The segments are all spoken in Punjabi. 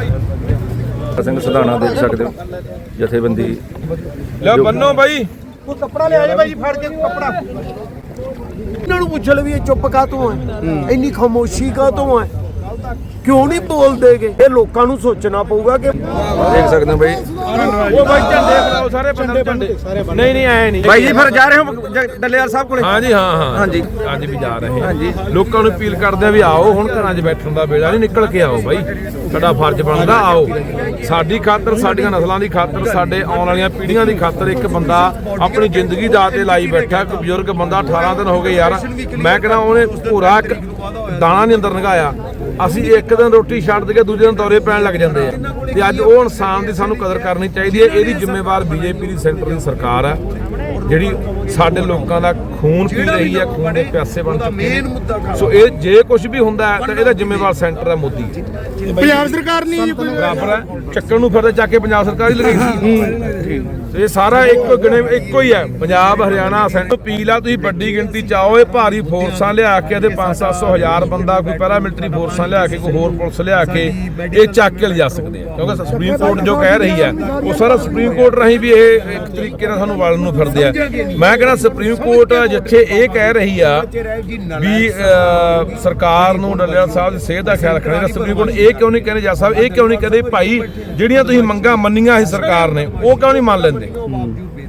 ਸਿੰਘ ਸਧਾਣਾ ਦੇਖ ਸਕਦੇ ਹੋ ਜਥੇਬੰਦੀ ਲੈ ਬੰਨੋ ਬਾਈ। ਕੋਈ ਕੱਪੜਾ ਲਿਆ ਜਾ ਭਾਈ ਫੜ ਕੇ ਕੱਪੜਾ। ਇਹਨਾਂ ਨੂੰ ਪੁੱਛ ਲੈ ਵੀ ਇਹ ਚੁੱਪ ਕਾਤੋਂ ਹੈ? ਇੰਨੀ ਖਾਮੋਸ਼ੀ ਕਾਤੋਂ ਹੈ? ਕਿਉਂ ਨਹੀਂ ਬੋਲਦੇਗੇ? ਇਹ ਲੋਕਾਂ ਨੂੰ ਸੋਚਣਾ ਪਊਗਾ ਕਿ ਦੇਖ ਸਕਦੇ ਹੋ ਬਈ। ਉਹ ਬਾਈ ਝੰਡੇ ਫੜਾਓ ਸਾਰੇ ਬੰਦੇ ਝੰਡੇ ਨਹੀਂ ਨਹੀਂ ਐ ਨਹੀਂ। ਬਾਈ ਜੀ ਫਿਰ ਜਾ ਰਹੇ ਹੋ ਜ- ਡੱਲੇਵਾਲ ਸਾਹਿਬ ਕੋਲੇ? ਹਾਂਜੀ ਹਾਂ ਹਾਂ। ਹਾਂਜੀ। ਅੱਜ ਵੀ ਜਾ ਰਹੇ ਹਾਂ। ਲੋਕਾਂ ਨੂੰ ਅਪੀਲ ਕਰਦੇ ਆ ਵੀ ਆਓ ਹੁਣ ਘਰਾਂ 'ਚ ਬੈਠਣ ਦਾ ਵੇਲਾ ਨਹੀਂ ਨਿਕਲ ਕੇ ਆਓ ਬਾਈ। ਸਾਡਾ ਫਰਜ਼ ਬਣਦਾ ਆਓ। ਸਾਡੀ ਖਾਤਰ ਸਾਡੀਆਂ ਨਸਲਾਂ ਦੀ ਖਾਤਰ ਸਾਡੇ ਆਉਣ ਵਾਲੀਆਂ ਪੀੜ੍ਹੀਆਂ ਦੀ ਖਾਤਰ ਇੱਕ ਬੰਦਾ ਆਪਣੀ ਜ਼ਿੰਦਗੀ ਦਾ ਤੇ ਲਾਈ ਬੈਠਾ ਇੱਕ ਬਜ਼ੁਰਗ ਬੰਦਾ 18 ਦਿਨ ਹੋ ਗਏ ਯਾਰ। ਮੈਂ ਕਹਿੰਦਾ ਉਹਨੇ ਪੂਰਾ ਇੱਕ ਦਾਣਾ ਨਹੀਂ ਅੰਦਰ ਲੰਘਾਇਆ। ਅਸੀਂ ਇੱਕ ਦਿਨ ਰੋਟੀ ਛੱਡ ਦੇ ਕੇ ਦੂਜੇ ਦਿਨ ਦੌਰੇ ਪੈਣ ਲੱਗ ਜਾਂਦੇ ਆ। ਤੇ ਅੱਜ ਉਹ ਇਨਸਾਨ ਦੀ ਸਾਨੂੰ ਕਦਰ ਕਰਨੀ ਚਾਹੀਦੀ ਹੈ। ਇਹਦੀ ਜ਼ਿੰਮੇਵਾਰ ਬੀਜੇਪੀ ਦੀ ਸੈਂਟਰ ਦੀ ਸਰਕਾਰ ਹੈ ਜਿਹੜੀ ਸਾਡੇ ਲੋਕਾਂ ਦਾ ਖੂਨ ਪੀ ਰਹੀ ਹੈ ਖੂਨ ਦੇ ਪਿਆਸੇ ਬਣ ਚੁੱਕੇ ਨੇ। ਸੋ ਇਹ ਜੇ ਕੁਝ ਵੀ ਹੁੰਦਾ ਹੈ ਤਾਂ ਇਹਦਾ ਜ਼ਿੰਮੇਵਾਰ ਸੈਂਟਰ ਹੈ ਮੋਦੀ ਪੰਜਾਬ ਸਰਕਾਰ ਨਹੀਂ ਕੋਈ ਬਰਾਬਰ ਹੈ। ਚੱਕਣ ਨੂੰ ਫਿਰਦੇ ਚੱਕ ਕੇ ਪੰਜਾਬ ਸਰਕਾਰ ਹੀ ਲਗਾਈ ਸੀ। ਤੇ ਇਹ ਸਾਰਾ ਇੱਕੋ ਗਿਣੇ ਇੱਕੋ ਹੀ ਹੈ। ਪੰਜਾਬ ਹਰਿਆਣਾ ਸੈਂਟਰ। ਪੀਲਾ ਤੁਸੀਂ ਵੱਡੀ ਗਿਣਤੀ ਚ ਆਓ ਇਹ ਭਾਰੀ ਫੋਰਸਾਂ ਲਿਆ ਕੇ ਇਹਦੇ 5-700 ਹਜ਼ਾਰ ਬੰਦਾ ਕੋਈ ਪੈਰਾ ਮਿਲਟਰੀ ਫੋਰਸਾਂ ਲਿਆ ਕੇ ਕੋਈ ਹੋਰ ਪੁਲਿਸ ਲਿਆ ਕੇ ਇਹ ਚੱਕ ਕੇ ਲਿਜਾ ਸਕਦੇ ਆ। ਕਿਉਂਕਿ ਸੁਪਰੀਮ ਕੋਰਟ ਜੋ ਕਹਿ ਰਹੀ ਹੈ ਉਹ ਸਾਰਾ ਸੁਪਰੀਮ ਕੋਰਟ ਰਾਹੀਂ ਵੀ ਇਹ ਇੱਕ ਤਰੀਕੇ ਨਾਲ ਸਾਨੂੰ ਵਲਣ ਨੂੰ ਫਿਰਦੇ ਆ। ਮੈਂ ਕਹਿੰਦਾ ਸੁਪਰੀਮ ਕੋਰਟ ਜਿੱਥੇ ਇਹ ਕਹਿ ਰਹੀ ਆ ਵੀ ਅਹ, ਸਰਕਾਰ ਨੂੰ ਡੱਲੇਵਾਲ ਸਾਹਿਬ ਦੀ ਸਿਹਤ ਦਾ ਖਿਆਲ ਰੱਖਣਾ ਚਾਹੀਦਾ। ਸੁਪਰੀਮ ਕੋਰਟ ਇਹ ਕਿਉਂ ਨਹੀਂ ਕਹਿੰਦੇ ਜੱਜ ਸਾਹਿਬ ਇਹ ਕਿਉਂ ਨਹੀਂ ਕਹਿੰਦੇ ਭਾਈ ਜਿਹੜੀਆਂ ਤੁਸੀਂ ਮੰਗਾਂ ਮੰਨੀਆਂ ਸੀ ਸਰਕਾਰ ਨੇ ਉਹ ਕਿਉਂ ਨਹੀਂ ਮੰਨ ਲੈਂਦੇ?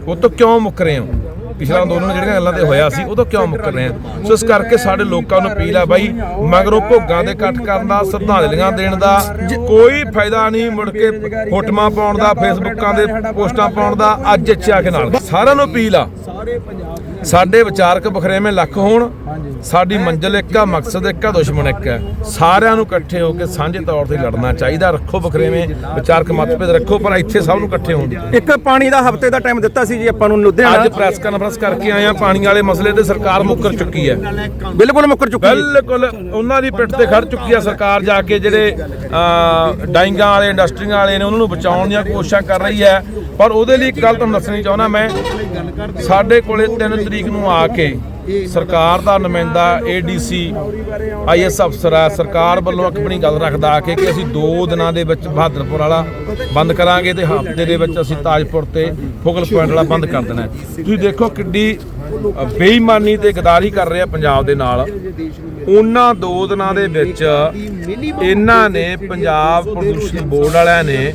ਉਹ ਤੋਂ ਕਿਉਂ ਮੁੱਕ ਰਹੇ ਹੋ? ਪਿਛਲਾ ਅੰਦੋਲਨ ਜਿਹੜੀਆਂ ਗੱਲਾਂ ਤੇ ਹੋਇਆ ਸੀ ਤੋਂ ਕਿਉਂ ਮੁੱਕ ਰਹੇ ਆ? ਸੋ ਇਸ ਕਰਕੇ ਸਾਡੇ ਲੋਕਾਂ ਨੂੰ ਅਪੀਲ ਆ ਬਾਈ ਮਗਰੋਂ ਭੋਗਾਂ ਦੇ ਇਕੱਠ ਕਰਨ ਦਾ ਸ਼ਰਧਾਂਜਲੀਆਂ ਦੇਣ ਦਾ ਕੋਈ ਫਾਇਦਾ ਨਹੀਂ ਮੁੜ ਕੇ ਫੋਟੋਆਂ ਪਾਉਣ ਦਾ ਫੇਸਬੁੱਕਾਂ ਦੇ ਪੋਸਟਾਂ ਪਾਉਣ ਦਾ ਅੱਜ ਇੱਛਾ ਕੇ ਨਾਲ। ਸਾਰਿਆਂ ਨੂੰ ਅਪੀਲ ਆ। ਸਾਡੇ ਵਿਚਾਰਕ ਬਖਰੇਵੇਂ ਲੱਖ ਹੋਣ ਸਾਡੀ ਮੰਜ਼ਿਲ ਇੱਕ ਆ ਮਕਸਦ ਇੱਕ ਆ ਦੁਸ਼ਮਣ ਇੱਕ ਹੈ ਸਾਰਿਆਂ ਨੂੰ ਇਕੱਠੇ ਹੋ ਕੇ ਸਾਂਝੇ ਤੌਰ ਤੇ ਲੜਨਾ ਚਾਹੀਦਾ। ਰੱਖੋ ਬਖਰੇਵੇਂ ਵਿਚਾਰਕ ਮਤਭੇਦ ਰੱਖੋ ਪਰ ਇੱਥੇ ਸਭ ਨੂੰ ਇਕੱਠੇ ਹੋਣ ਦੀ ਇੱਕ ਪਾਣੀ ਦਾ ਹਫ਼ਤੇ ਦਾ ਟਾਈਮ ਦਿੱਤਾ ਸੀ ਜੀ ਆਪਾਂ ਨੂੰ ਲੁਧਿਆਣਾ। ਅੱਜ ਪ੍ਰੈਸ ਕਾਨਫਰੰਸ ਕਰਕੇ ਆਏ ਆ ਪਾਣੀ ਵਾਲੇ ਮਸਲੇ ਤੇ ਸਰਕਾਰ ਮੁੱਕਰ ਚੁੱਕੀ ਹੈ। ਬਿਲਕੁਲ ਮੁੱਕਰ ਚੁੱਕੀ ਹੈ। ਬਿਲਕੁਲ ਉਹਨਾਂ ਦੀ ਪਿੱਠ ਤੇ ਖੜ ਚੁੱਕੀ ਹੈ ਸਰਕਾਰ ਜਾ ਕੇ ਜਿਹੜੇ ਡਾਈਂਗਾਂ ਵਾਲੇ ਇੰਡਸਟਰੀਆਂ ਵਾਲੇ ਨੇ ਉਹਨਾਂ ਨੂੰ ਬਚਾਉਣ ਦੀਆਂ ਕੋਸ਼ਿਸ਼ਾਂ ਕਰ ਰਹੀ ਹੈ। ਪਰ ਉਹਦੇ ਲਈ ਇੱਕ ਗੱਲ ਤੁਹਾਨੂੰ ਦੱਸਣੀ ਚਾਹੁੰਦਾ ਮੈਂ ਸਾਡੇ ਕੋਲੇ 3 ਤਰੀਕ ਨੂੰ ਆ ਕੇ ਸਰਕਾਰ ਦਾ ਨੁਮਾਇੰਦਾ ਏਡੀਸੀ ਆਈਐਸ ਅਫਸਰ ਹੈ, ਸਰਕਾਰ ਵੱਲੋਂ ਆਪਣੀ ਗੱਲ ਰੱਖਦਾ ਆ ਕੇ ਕਿ ਅਸੀਂ 2 ਦਿਨਾਂ ਦੇ ਵਿੱਚ ਬਹਾਦਰਪੁਰ ਵਾਲਾ ਬੰਦ ਕਰਾਂਗੇ ਤੇ ਹਫ਼ਤੇ ਦੇ ਵਿੱਚ ਅਸੀਂ ਤਾਜਪੁਰ ਤੇ ਫੋਕਲ ਪੁਆਇੰਟ ਵਾਲਾ ਬੰਦ ਕਰ ਦੇਣਾ ਤੁਸੀਂ ਦੇਖੋ ਕਿੱਡੀ ਬੇਈਮਾਨੀ ਤੇ ਗਦਾਰੀ ਕਰ ਰਿਹਾ ਪੰਜਾਬ ਦੇ ਨਾਲ। ਉਹਨਾਂ ਦੋ ਦਿਨਾਂ ਦੇ ਵਿੱਚ ਇਹਨਾਂ ਨੇ ਪੰਜਾਬ ਪ੍ਰਦੂਸ਼ਣ ਬੋਰਡ ਵਾਲਿਆਂ ਨੇ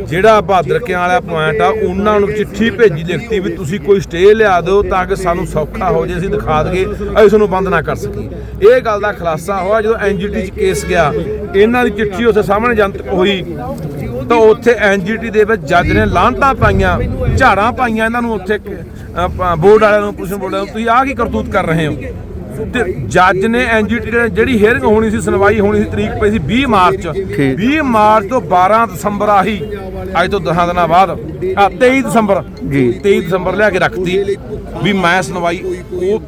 ਜਿਹੜਾ ਬਹਾਦਰਕਿਆਂ ਵਾਲਾ ਪੁਆਇੰਟ ਆ, ਉਹਨਾਂ ਨੂੰ ਚਿੱਠੀ ਭੇਜੀ ਲਿਖਤੀ ਵੀ ਤੁਸੀਂ ਕੋਈ ਸਟੇ ਲਿਆ ਦਿਓ ਤਾਂ ਕਿ ਸਾਨੂੰ ਸੌਖਾ ਹੋ ਜੇ, ਅਸੀਂ ਦਿਖਾ ਦਈਏ, ਅਸੀਂ ਤੁਹਾਨੂੰ ਬੰਦ ਨਾ ਕਰ ਸਕੀਏ। ਇਹ ਗੱਲ ਦਾ ਖੁਲਾਸਾ ਹੋਇਆ ਜਦੋਂ ਐਨਜੀਟੀ 'ਚ ਕੇਸ ਗਿਆ। ਇਹਨਾਂ ਦੀ ਚਿੱਠੀ ਉੱਥੇ ਸਾਹਮਣੇ ਜਨਤਕ ਹੋਈ। ਤਾਂ ਉੱਥੇ ਐਨਜੀਟੀ ਦੇ ਵਿੱਚ ਜੱਜ ਨੇ ਲਾਂਤਾਂ ਪਾਈਆਂ, ਝਾੜਾਂ ਪਾਈਆਂ ਇਹਨਾਂ ਨੂੰ ਉੱਥੇ ਬੋਰਡ ਵਾਲਿਆਂ ਨੂੰ, ਪੁਲਿਸ ਬੋਰਡ ਵਾਲਿਆਂ ਨੂੰ, ਤੁਸੀਂ ਆਹ ਕੀ ਕਰਤੂਤ ਕਰ ਰਹੇ ਹੋ? ਤੇ ਜੱਜ ਨੇ ਐਨਜੀਟੀ ਜਿਹੜੀ ਹੀਅਰਿੰਗ ਹੋਣੀ ਸੀ ਸੁਣਵਾਈ ਹੋਣੀ ਸੀ ਤਰੀਕ ਪਈ ਸੀ 20 ਮਾਰਚ। 20 ਮਾਰਚ ਤੋਂ 12 ਦਸੰਬਰ ਆਹੀ ਅੱਜ ਤੋਂ 10 ਦਿਨਾਂ ਬਾਅਦ ਆ 23 ਦਸੰਬਰ ਜੀ। 23 ਦਸੰਬਰ ਲਿਆ ਕੇ ਰੱਖਤੀ ਵੀ ਮੈਂ ਸੁਣਵਾਈ ਉਹ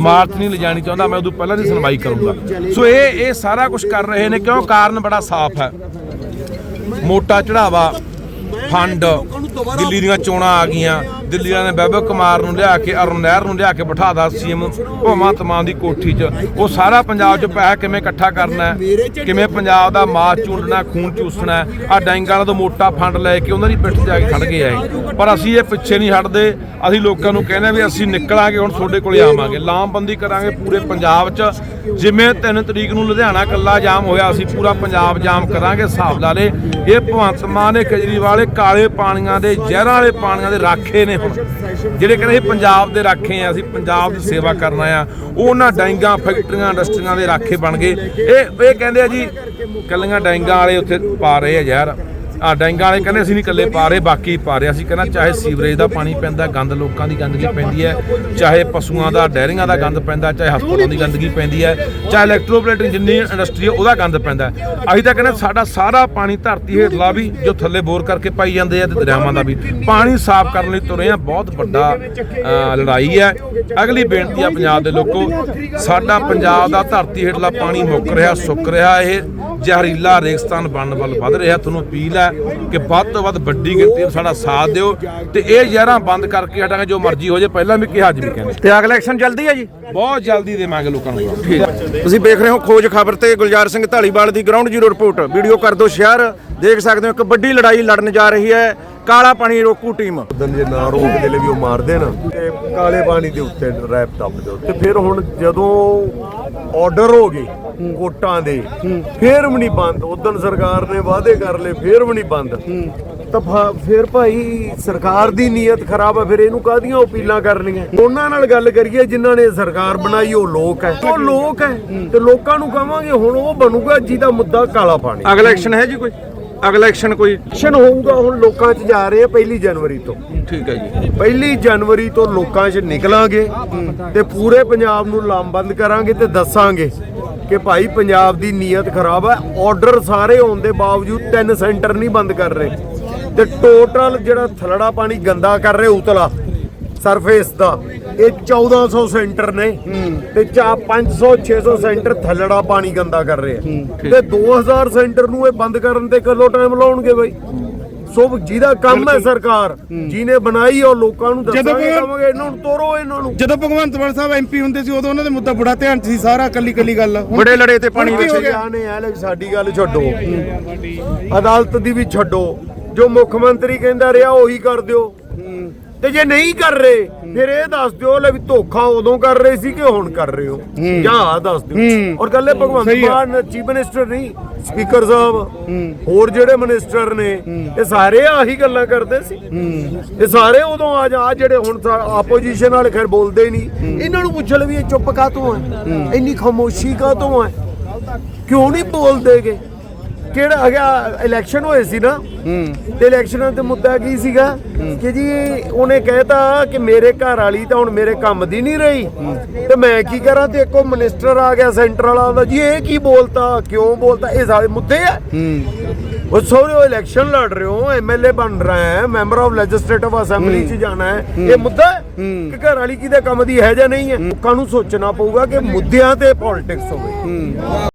ਮਾਰਚ ਨਹੀਂ ਲਿਜਾਣੀ ਚਾਹੁੰਦਾ ਮੈਂ ਉਦੋਂ ਪਹਿਲਾਂ ਦੀ ਸੁਣਵਾਈ ਕਰੂੰਗਾ। ਸੋ ਇਹ ਇਹ ਸਾਰਾ ਕੁਝ ਕਰ ਰਹੇ ਨੇ ਕਿਉਂ? ਕਾਰਨ ਬੜਾ ਸਾਫ਼ ਹੈ। ਮੋਟਾ ਚੜਾਵਾ ਫੰਡ ਦਿੱਲੀ ਦੀਆਂ ਚੋਣਾਂ ਆ ਗਈਆਂ। ਦਿੱਲੀ ਵਾਲਿਆਂ ਨੇ ਬੈਬਕ ਕੁਮਾਰ ਨੂੰ ਲਿਆ ਕੇ ਅਰੁਣ ਨਹਿਰ ਨੂੰ ਲਿਆ ਕੇ ਬਿਠਾਦਾ ਸੀਐਮ ਭਗਵੰਤ ਮਾਨ ਦੀ ਕੋਠੀ 'ਚ। ਉਹ ਸਾਰਾ ਪੰਜਾਬ 'ਚ ਪੈਸਾ ਕਿਵੇਂ ਇਕੱਠਾ ਕਰਨਾ ਹੈ? ਕਿਵੇਂ ਪੰਜਾਬ ਦਾ ਮਾਸ ਚੂੰਡਣਾ ਖੂਨ ਚੂਸਣਾ ਆ ਡੈਂਗਾਂ ਤੋਂ ਮੋਟਾ ਫੰਡ ਲੈ ਕੇ ਉਹਨਾਂ ਦੀ ਪਿੱਠ ਜਾ ਕੇ ਖੜ ਗਏ ਆਏ ਪਰ ਅਸੀਂ ਇਹ ਪਿੱਛੇ ਨਹੀਂ ਹਟਦੇ। ਅਸੀਂ ਲੋਕਾਂ ਨੂੰ ਕਹਿੰਦੇ ਵੀ ਅਸੀਂ ਨਿਕਲਾਂਗੇ ਹੁਣ ਤੁਹਾਡੇ ਕੋਲੇ ਆਵਾਂਗੇ। ਲਾਮਬੰਦੀ ਕਰਾਂਗੇ ਪੂਰੇ ਪੰਜਾਬ 'ਚ। ਜਿਵੇਂ 3 ਤਰੀਕ ਨੂੰ ਲੁਧਿਆਣਾ ਕੱਲਾ ਜਾਮ ਹੋਇਆ ਅਸੀਂ ਪੂਰਾ ਪੰਜਾਬ ਜਾਮ ਕਰਾਂਗੇ ਹਿਸਾਬ ਲਾ ਲੇ ਇਹ ਭਗਵੰਤ ਮਾਨ ਨੇ ਕੇਜਰੀਵਾਲ ਕਾਲੇ ਪਾਣੀਆਂ ਦੇ ਜ਼ਹਿਰਾਂ ਵਾਲੇ ਪਾਣੀਆਂ ਦੇ ਰਾਖੇ ਨੇ ਹੁਣ। ਜਿਹੜੇ ਕਹਿੰਦੇ ਅਸੀਂ ਪੰਜਾਬ ਦੇ ਰਾਖੇ ਆ, ਅਸੀਂ ਪੰਜਾਬ ਦੀ ਸੇਵਾ ਕਰਨਾ ਆ ਉਹਨਾਂ ਡਾਈਂਗਾਂ ਫੈਕਟਰੀਆਂ, ਇੰਡਸਟਰੀਆਂ ਦੇ ਰਾਖੇ ਬਣ ਗਏ। ਇਹ ਇਹ ਕਹਿੰਦੇ ਆ ਜੀ, ਕੱਲੀਆਂ ਡਾਈਂਗਾਂ ਵਾਲੇ ਉੱਥੇ ਪਾ ਰਹੇ ਆ ਜ਼ਹਿਰ। ਆ ਡੈਂਗਾਂ ਵਾਲੇ ਕਹਿੰਦੇ ਅਸੀਂ ਨਹੀਂ ਇਕੱਲੇ ਪਾ ਰਹੇ ਬਾਕੀ ਪਾ ਰਹੇ ਅਸੀਂ ਕਹਿੰਦਾ ਚਾਹੇ ਸੀਵਰੇਜ ਦਾ ਪਾਣੀ ਪੈਂਦਾ, ਗੰਦ ਲੋਕਾਂ ਦੀ ਗੰਦਗੀ ਪੈਂਦੀ ਹੈ, ਚਾਹੇ ਪਸ਼ੂਆਂ ਦਾ, ਡੈਰੀਆਂ ਦਾ ਗੰਦ ਪੈਂਦਾ, ਚਾਹੇ ਹਸਪਤਾਲਾਂ ਦੀ ਗੰਦਗੀ ਪੈਂਦੀ ਹੈ, ਚਾਹੇ ਇਲੈਕਟ੍ਰੋਪਲੇਟਿੰਗ ਜਿੰਨੀ ਇੰਡਸਟਰੀ ਹੈ, ਉਹਦਾ ਗੰਦ ਪੈਂਦਾ ਅਸੀਂ ਤਾਂ ਕਹਿੰਦੇ ਸਾਡਾ ਸਾਰਾ ਪਾਣੀ ਧਰਤੀ ਹੇਠਲਾ ਵੀ ਜੋ ਥੱਲੇ ਬੋਰ ਕਰਕੇ ਪਾਈ ਜਾਂਦੇ ਆ ਤੇ ਦਰਿਆਵਾਂ ਦਾ ਵੀ। ਪਾਣੀ ਸਾਫ਼ ਕਰਨ ਲਈ ਤੁਰੇ ਆ ਬਹੁਤ ਵੱਡਾ ਲੜਾਈ ਹੈ। ਅਗਲੀ ਬੇਨਤੀ ਆ ਪੰਜਾਬ ਦੇ ਲੋਕੋ, ਸਾਡਾ ਪੰਜਾਬ ਦਾ ਧਰਤੀ ਹੇਠਲਾ ਪਾਣੀ ਮੁੱਕ ਰਿਹਾ, ਸੁੱਕ ਰਿਹਾ, ਇਹ ਜ਼ਹਿਰੀਲਾ ਰੇਗਿਸਤਾਨ ਬਣਨ ਵੱਲ ਵੱਧ ਰਿਹਾ, ਤੁਹਾਨੂੰ ਅਪੀਲ ਹੈ। ਕਿ ਵੱਧ ਤੋਂ ਵੱਧ ਵੱਡੀ ਗਿਣਤੀ ਵਿੱਚ ਸਾਡਾ ਸਾਥ ਦਿਓ ਤੇ ਇਹ ਜ਼ਹਿਰਾਂ ਬੰਦ ਕਰਕੇ ਹਟਾਂਗੇ ਜੋ ਮਰਜ਼ੀ ਹੋ ਜਾਏ। ਪਹਿਲਾਂ ਵੀ ਕਿਹਾ ਅੱਜ ਵੀ ਕਹਿੰਦੇ। ਤੇ ਅਗਲਾ ਇਲੈਕਸ਼ਨ ਜਲਦੀ ਹੈ ਜੀ? ਬਹੁਤ ਜਲਦੀ ਦੇਵਾਂਗੇ ਲੋਕਾਂ ਨੂੰ ਤੁਸੀਂ ਦੇਖ ਰਹੇ ਹੋ ਖੋਜ ਖਬਰ ਤੇ ਗੁਲਜ਼ਾਰ ਸਿੰਘ ਢਾਲੀਵਾਲ ਦੀ ਗਰਾਊਂਡ ਜ਼ੀਰੋ ਰਿਪੋਰਟ ਵੀਡੀਓ ਕਰ ਦਿਓ ਸ਼ੇਅਰ ਦੇਖ ਸਕਦੇ ਹੋ ਇੱਕ ਵੱਡੀ ਲੜਾਈ ਲੜਨ ਜਾ ਰਹੀ ਹੈ। ਕਾਲਾ ਪਾਣੀ ਰੋਕੂ ਟੀਮ। ਉਦੋਂ ਜੇ ਨਾ ਰੋਕਦੇ ਲਈ ਵੀ ਉਹ ਮਾਰਦੇ ਨਾ ਤੇ ਕਾਲੇ ਪਾਣੀ ਦੇ ਉੱਤੇ ਰੈਪ ਦੱਬ ਦਿਓ ਤੇ ਫਿਰ ਹੁਣ ਜਦੋਂ ਆਰਡਰ ਹੋ ਗਏ ਕੋਟਾਂ ਦੇ ਫਿਰ ਵੀ ਨਹੀਂ ਬੰਦ। ਉਦੋਂ ਸਰਕਾਰ ਨੇ ਵਾਅਦੇ ਕਰ ਲਏ ਫਿਰ ਵੀ ਨਹੀਂ ਬੰਦ। ਤਾਂ ਫਿਰ ਭਾਈ ਸਰਕਾਰ ਦੀ ਨੀਅਤ ਖਰਾਬ ਹੈ ਫਿਰ ਇਹਨੂੰ ਕਾਹਦੀਆਂ ਅਪੀਲਾਂ ਕਰਨੀਆਂ? ਉਹਨਾਂ ਨਾਲ ਗੱਲ ਕਰੀਏ ਜਿਨ੍ਹਾਂ ਨੇ ਸਰਕਾਰ ਬਣਾਈ ਉਹ ਲੋਕ ਹੈ। ਉਹ ਲੋਕ ਹੈ ਤੇ ਲੋਕਾਂ ਨੂੰ ਕਹਾਂਗੇ ਹੁਣ ਉਹ ਬਣੂਗਾ ਜਿਹਦਾ ਮੁੱਦਾ ਕਾਲਾ ਪਾਣੀ। ਅਗਲਾ ਐਕਸ਼ਨ ਹੈ ਜੀ ਕੋਈ? ਅਗਲਾ ਐਕਸ਼ਨ ਕੋਈ? ਐਕਸ਼ਨ ਹੋਊਗਾ ਹੁਣ ਲੋਕਾਂ 'ਚ ਜਾ ਰਹੇ ਆ ਪਹਿਲੀ ਜਨਵਰੀ ਤੋਂ। ਠੀਕ ਹੈ ਜੀ। ਪਹਿਲੀ ਜਨਵਰੀ ਤੋਂ ਲੋਕਾਂ 'ਚ ਨਿਕਲਾਂਗੇ ਤੇ ਪੂਰੇ ਪੰਜਾਬ ਨੂੰ ਲਾਮਬੰਦ ਕਰਾਂਗੇ ਤੇ ਦੱਸਾਂਗੇ ਕਿ ਭਾਈ ਪੰਜਾਬ ਦੀ ਨੀਅਤ ਖਰਾਬ ਹੈ ਆਰਡਰ ਸਾਰੇ ਹੋਣ ਦੇ ਬਾਵਜੂਦ ਤਿੰਨ ਸੈਂਟਰ ਨਹੀਂ ਬੰਦ ਕਰ ਰਹੇ। ਤੇ ਟੋਟਲ ਜਿਹੜਾ ਥਲੜਾ ਪਾਣੀ ਗੰਦਾ ਕਰ ਰਹੇ ਉਤਲਾ। ਸਰਫੇਸ ਦਾ। ਇਹ 1400 ਸੈਂਟਰ ਨੇ ਤੇ ਚਾ 500 600 ਸੈਂਟਰ ਥਲੜਾ ਪਾਣੀ ਗੰਦਾ ਕਰ ਰਹੇ ਆ। ਤੇ 2000 ਸੈਂਟਰ ਨੂੰ ਇਹ ਬੰਦ ਕਰਨ ਤੇ ਕਦੋਂ ਟਾਈਮ ਲਾਉਣਗੇ ਬਾਈ। ਸੋ ਜਿਹਦਾ ਕੰਮ ਹੈ ਸਰਕਾਰ ਜਿਹਨੇ ਬਣਾਈ ਉਹ ਲੋਕਾਂ ਨੂੰ ਦੱਸਾਂਗੇ ਕਹਾਂਗੇ ਇਹਨਾਂ ਨੂੰ ਤੋਰੋ ਇਹਨਾਂ ਨੂੰ। ਜਦੋਂ ਭਗਵੰਤ ਮਾਨ ਸਾਹਿਬ ਐਮਪੀ ਹੁੰਦੇ ਸੀ ਉਦੋਂ ਉਹਨਾਂ ਦੇ ਮੁੱਦਾ ਬੜਾ ਧਿਆਨ ਸੀ ਸਾਰਾ ਕੱਲੀ ਕੱਲੀ ਗੱਲ। ਬੜੇ ਲੜੇ ਤੇ ਪਾਣੀ ਵਿੱਚ? ਸਿਆਣੇ ਨੇ ਐ ਸਾਡੀ ਗੱਲ ਛੱਡੋ। ਅਦਾਲਤ ਦੀ ਵੀ ਛੱਡੋ। ਜੋ ਮੁੱਖ ਮੰਤਰੀ ਕਹਿੰਦਾ ਰਿਹਾ ਉਹੀ ਕਰ ਦਿਓ। ਤੇ ਜੇ ਨਹੀਂ ਕਰ ਰਹੇ ਫਿਰ ਇਹ ਦੱਸ ਦਿਓ ਲੈ ਵੀ ਧੋਖਾ ਉਦੋਂ ਕਰ ਰਹੇ ਸੀ ਕਿ ਹੁਣ ਕਰ ਰਹੇ ਹੋ? ਜਾਂ ਦੱਸ ਦਿਓ। ਔਰ ਗੱਲੇ ਭਗਵੰਤ। ਮਾਨ ਚੀਫ ਮਿਨਿਸਟਰ ਨਹੀਂ ਸਪੀਕਰ ਸਾਹਿਬ ਹੋਰ ਜਿਹੜੇ ਮਿਨਿਸਟਰ ਨੇ ਇਹ ਸਾਰੇ ਆਹੀ ਗੱਲਾਂ ਕਰਦੇ ਸੀ। ਇਹ ਸਾਰੇ ਉਦੋਂ ਆ ਜਾ ਜਿਹੜੇ ਹੁਣ ਆਪੋਜੀਸ਼ਨ ਵਾਲੇ ਖੈਰ ਬੋਲਦੇ ਨਹੀਂ। ਇਹਨਾਂ ਨੂੰ ਪੁੱਛ ਲਓ ਵੀ ਇਹ ਚੁੱਪ ਕਾਤੋਂ ਹੈ? ਇੰਨੀ ਖਾਮੋਸ਼ੀ ਕਾਤੋਂ ਹੈ? ਕਿਉਂ ਨਹੀਂ ਬੋਲਦੇਗੇ? ਕਿਹੜਾ ਹੈਗਾ ਇਲੈਕਸ਼ਨ ਹੋਏ ਸੀ ਨਾ ਤੇ ਇਲੈਕਸ਼ਨਾਂ ਤੇ ਮੁੱਦਾ ਕੀ ਸੀਗਾ? ਕਿ ਜੀ ਉਹਨੇ ਕਹਿਤਾ ਕਿ ਮੇਰੇ ਘਰ ਵਾਲੀ ਤਾਂ ਹੁਣ ਮੇਰੇ ਕੰਮ ਦੀ ਨਹੀਂ ਰਹੀ। ਤੇ ਮੈਂ ਕੀ ਕਰਾਂ ਤੇ ਇੱਕੋ ਮਿਨਿਸਟਰ ਆ ਗਿਆ ਸੈਂਟਰ ਵਾਲਾ ਦਾ। ਜੀ ਇਹ ਕੀ ਬੋਲਤਾ ਕਿਉਂ ਬੋਲਤਾ? ਇਹ ਸਾਰੇ ਮੁੱਦੇ ਆ। ਉਹ ਸੋਰੇ ਇਲੈਕਸ਼ਨ ਲੜ ਰਹੇ ਹੋ ਐਮਐਲਏ ਬਣ ਰਹਾ ਹੈ ਮੈਂਬਰ ਆਫ ਲੈਜਿਸਲੇਟਿਵ ਅਸੈਂਬਲੀ ਚ ਜਾਣਾ ਹੈ। ਇਹ ਮੁੱਦਾ ਹੈ ਕਿ ਘਰ ਵਾਲੀ ਕਿਹਦੇ ਕੰਮ ਦੀ ਹੈ ਜਾਂ ਨਹੀਂ ਹੈ? ਲੋਕਾਂ ਨੂੰ ਸੋਚਣਾ ਪਊਗਾ ਕਿ ਮੁੱਦਿਆਂ ਤੇ ਪੋਲਿਟਿਕਸ ਹੋਵੇ।